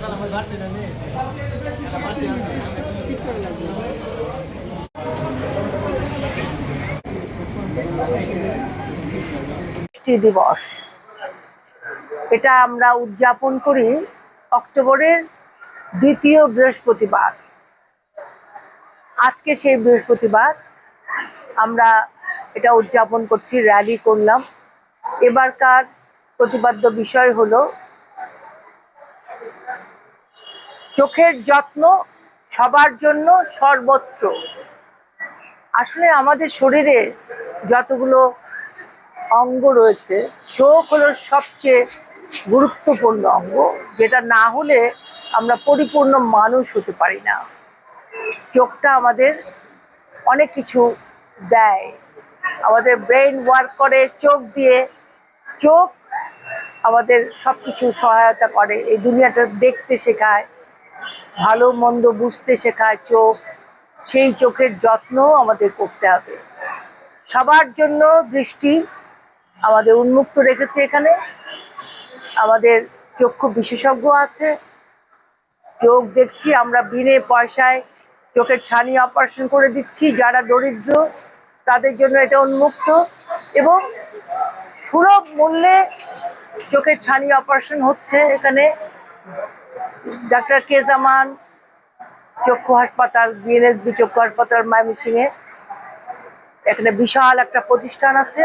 Kalau mau bahas ini, kalau bahas মিষ্টি দিবস। এটা আমরা উদযাপন করি অক্টোবরের দ্বিতীয় বৃহস্পতিবার। আজকে সেই বৃহস্পতিবার আমরা এটা উদযাপন করছি, র্যালি করলাম। এবারকার প্রতিপাদ্য বিষয় হলো চোখের যত্ন সবার জন্য সর্বত্র। আসলে আমাদের শরীরে যতগুলো অঙ্গ রয়েছে, চোখ হলো সবচেয়ে গুরুত্বপূর্ণ অঙ্গ, যেটা না হলে আমরা পরিপূর্ণ মানুষ হতে পারি না। চোখটা আমাদের অনেক কিছু দেয়। আমাদের ব্রেন ওয়ার্ক করে, চোখ দিয়ে। চোখ আমাদের সব কিছু সহায়তা করে, এই দুনিয়াটা দেখতে শেখায়, ভালো মন্দ বুঝতে শেখায় চোখ। সেই চোখের যত্ন আমাদের করতে হবে। সবার জন্য দৃষ্টি আমাদের উন্মুক্ত রেখেছে এখানে। আমাদের চক্ষু বিশেষজ্ঞ আছে। চোখ দেখছি, আমরা বিনে পয়সায় চোখের ছানি অপারেশন করে দিচ্ছি। যারা দরিদ্র, তাদের জন্য এটা উন্মুক্ত। এবং সুলভ মূল্যে চোখের ছানি অপারেশন হচ্ছে এখানে। ডাক্তার কেজামান চক্ষু হাসপাতাল বিএনএসবি চক্ষু হাসপাতাল ময়মনসিংহে এখানে বিশাল একটা প্রতিষ্ঠান আছে।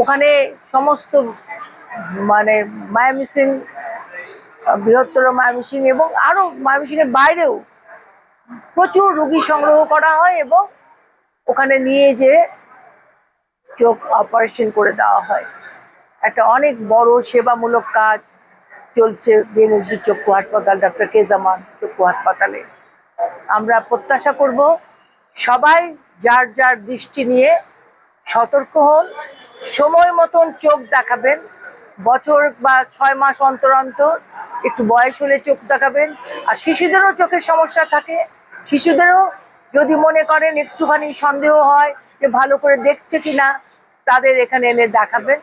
ওখানে সমস্ত মানে মায়ামিসিং বৃহত্তর মায়ামিসিং এবং আরও মায়ামিসিংয়ের বাইরেও প্রচুর রুগী সংগ্রহ করা হয় এবং ওখানে নিয়ে যে চোখ অপারেশন করে দেওয়া হয়। একটা অনেক বড় সেবামূলক কাজ চলছে বিএনএসজি চক্ষু হাসপাতাল, ডাক্তার কেজামান চক্ষু হাসপাতালে। আমরা প্রত্যাশা করব সবাই যার যার দৃষ্টি নিয়ে সতর্ক হন, সময় মতন চোখ দেখাবেন, বছর বা ছয় মাস অন্তর অন্তর একটু বয়স হলে চোখ দেখাবেন, আর শিশুদেরও চোখের সমস্যা থাকে। শিশুদেরও যদি মনে করেন একটুখানি সন্দেহ হয় যে ভালো করে দেখছে কিনা, তাদের এখানে এনে দেখাবেন।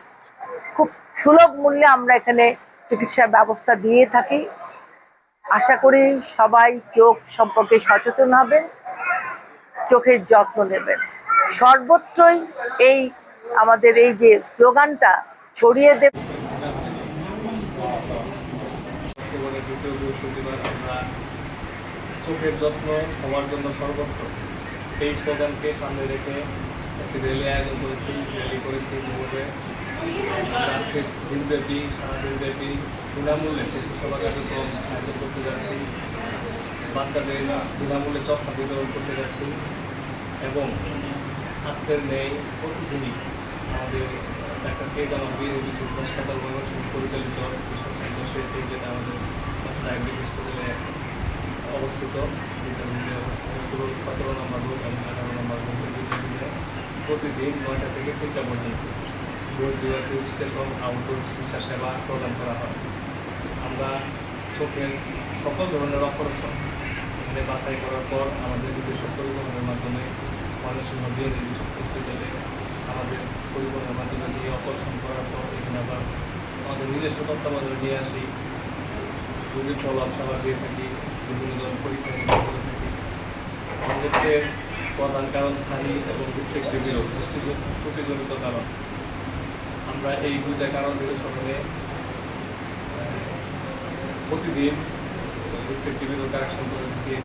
খুব সুলভ মূল্যে আমরা এখানে চিকিৎসার ব্যবস্থা দিয়ে থাকি। আশা করি সবাই চোখ সম্পর্কে সচেতন হবেন। চোখের যত্ন নেবেন। সর্বত্রই এই আমাদের এই যে স্লোগানটা ছড়িয়ে দেবে চোখের যত্ন সবার জন্য সর্বত্র। এই স্লোগানকে সামনে রেখে একটি র্যালি আয়োজন করেছি, র্যালি করেছি ইতিমধ্যে আজকে দিনব্যাপী সারা দিনব্যাপী বিনামূল্যে চক্ষু সেবা কার্যক্রম আয়োজন করতে যাচ্ছি। বাচ্চাদের বিনামূল্যে চশমা বিতরণ করতে যাচ্ছি। এবং আজকের নেই প্রতিদিনই আমাদের ডাক্তার কে জামান বীর কিছু হাসপাতাল ময়মনসিংহ পরিচালিত কৃষক সদস্যের যেটা আমাদের ডায়াবেটিস হাসপাতালে অবস্থিত ষোলো, সতেরো নম্বর রোড এবং আঠারো নম্বর রোড প্রতিদিন নয়টা থেকে তিনটা পর্যন্ত রোড রেজিস্ট্রেশন আউটডোর চিকিৎসা সেবা প্রদান করা হয়। আমরা চোখের সকল ধরনের অপারেশন এখানে বাছাই করার পর আমাদের নিজস্ব পরিবহনের মাধ্যমে বিএনএ চোখ হসপিটালে আমাদের পরিবহনের মাধ্যমে নিয়ে অপারেশন করার পর এখানে আবার আমাদের নিজস্ব তত্ত্বাবধানে নিয়ে আসি। রোগীর ফলাপ সেবা দিয়ে থাকি, বিভিন্ন ধরনের পরীক্ষা নিরীক্ষা করে থাকি। আমাদেরকে প্রধান কারণ স্থায়ী এবং বিরোধ দৃষ্টি প্রতিজনিত কারণ। আমরা এই দুইটা কারণ বিবেচনা প্রতিদিন রিফ্লেক্টিভ বিরোধ কারেকশন করে দিয়ে